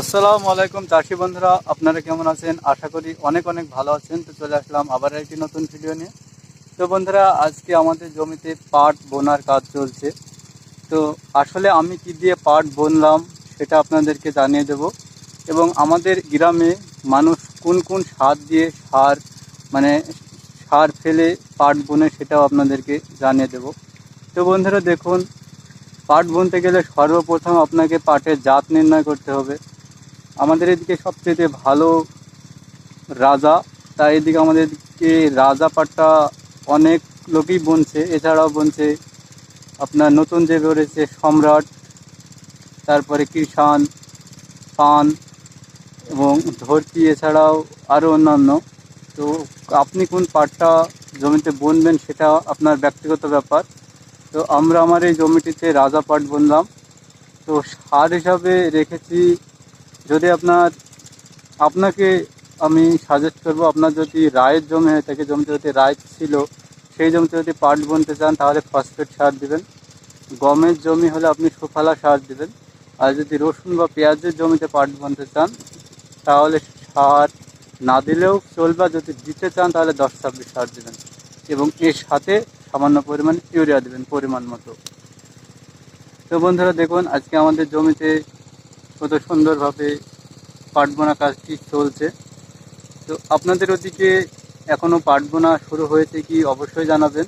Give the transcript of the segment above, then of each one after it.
আসসালামু আলাইকুম চাষি বন্ধুরা, আপনারা কেমন আছেন? আশা করি অনেক অনেক ভালো আছেন। তো চলে আসলাম আবার একটি নতুন ভিডিও নিয়ে। তো বন্ধুরা, আজকে আমাদের জমিতে পাট বোনার কাজ চলছে। তো আসলে আমি কি দিয়ে পাট বুনলাম সেটা আপনাদেরকে জানিয়ে দেব। এবং আমাদের গ্রামে মানুষ কোন কোন সার দিয়ে সার মানে সার ফেলে পাট বুনে সেটাও আপনাদেরকে জানিয়ে দেব। তো বন্ধুরা, দেখুন, পাট বুনতে গেলে সর্বপ্রথম আপনাকে পাটের জাত নির্ণয় করতে হবে। আমাদের এদিকে সবচেয়ে ভালো রাজা, তাই এদিকে আমাদের এদিকে রাজা পাটটা অনেক লোকই বুনছে, এছাড়াও বুনছে আপনার নতুন যে বেরোচ্ছে সম্রাট, তারপরে কৃষাণ, পান এবং ধরতি, এছাড়াও আরও অন্যান্য। তো আপনি কোন পাটটা জমিতে বুনবেন সেটা আপনার ব্যক্তিগত ব্যাপার। তো আমরা আমার এই জমিটিতে রাজা পাট বুনলাম। তো সার হিসাবে রেখেছি যদি আপনার, আপনাকে আমি সাজেস্ট করব, আপনার যদি রায়ের জমি হয়ে থাকে, জমিতে যদি রায় ছিল, সেই জমিতে যদি পাট বুনতে চান, তাহলে ফসফেট সার দিবেন। গমের জমি হলে আপনি সুফালা সার দিবেন। আর যদি রসুন বা পেঁয়াজের জমিতে পাট বুনতে চান, তাহলে সার না দিলেও চলবে। যদি দিতে চান, তাহলে দশ ছাব্বিশ সার দেবেন। এবং এর সাথে সামান্য পরিমাণ ইউরিয়া দেবেন, পরিমাণ মতো। তো বন্ধুরা, দেখুন, আজকে আমাদের জমিতে কত সুন্দরভাবে পাট বোনা কাজটি চলছে। তো আপনাদের ওদিকে এখনও পাট বোনা শুরু হয়েছে কি অবশ্যই জানাবেন।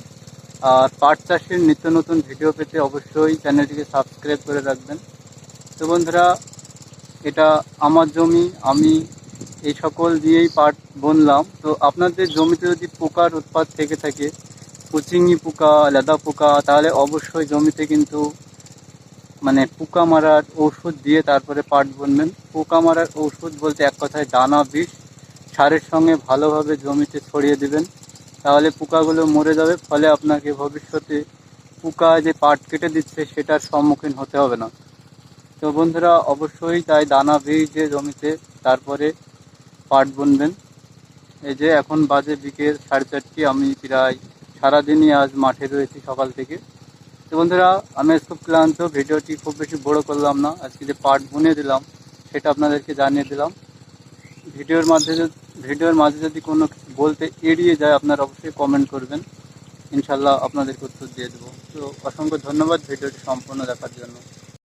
আর পাট চাষের নিত্য নতুন ভিডিও পেতে অবশ্যই চ্যানেলটিকে সাবস্ক্রাইব করে রাখবেন। তো বন্ধুরা, এটা আমার জমি, আমি এই সকল দিয়েই পাট বুনলাম। তো আপনাদের জমিতে যদি পোকার উৎপাত থেকে থাকে কুচিঙি পোকা, লেদা পোকা, তাহলে অবশ্যই জমিতে কিন্তু মানে পোকা মারার ঔষধ দিয়ে তারপরে পাট বুনবেন। পোকা মারার ঔষধ বলতে এক কথায় দানা, বিষ, সারের সঙ্গে ভালোভাবে জমিতে ছড়িয়ে দিবেন। তাহলে পোকাগুলো মরে যাবে, ফলে আপনাকে ভবিষ্যতে পোকা যে পাট কেটে দিচ্ছে সেটার সম্মুখীন হতে হবে না। তো বন্ধুরা, অবশ্যই তাই দানা ভিজে জমিতে তারপরে পাট বুনবেন। এই যে এখন বাজে বিকেল সাড়ে চারটি, আমি প্রায় সারাদিনই আজ মাঠে রয়েছি সকাল থেকে। তো বন্ধুরা, আমি খুব ক্লান্ত, ভিডিওটি খুব বেশি বড় করলাম না। আজকে যে পার্ট বুনে দিলাম, সেটা আপনাদেরকে জানিয়ে দিলাম। ভিডিওর মাঝে ভিডিওর মাঝে যদি কোনো বলতে এড়িয়ে যায়, আপনারা অবশ্যই কমেন্ট করবেন। ইনশাল্লাহ আপনাদেরকে উত্তর দিয়ে দেবো। তো অসংখ্য ধন্যবাদ ভিডিওটি সম্পূর্ণ দেখার জন্য।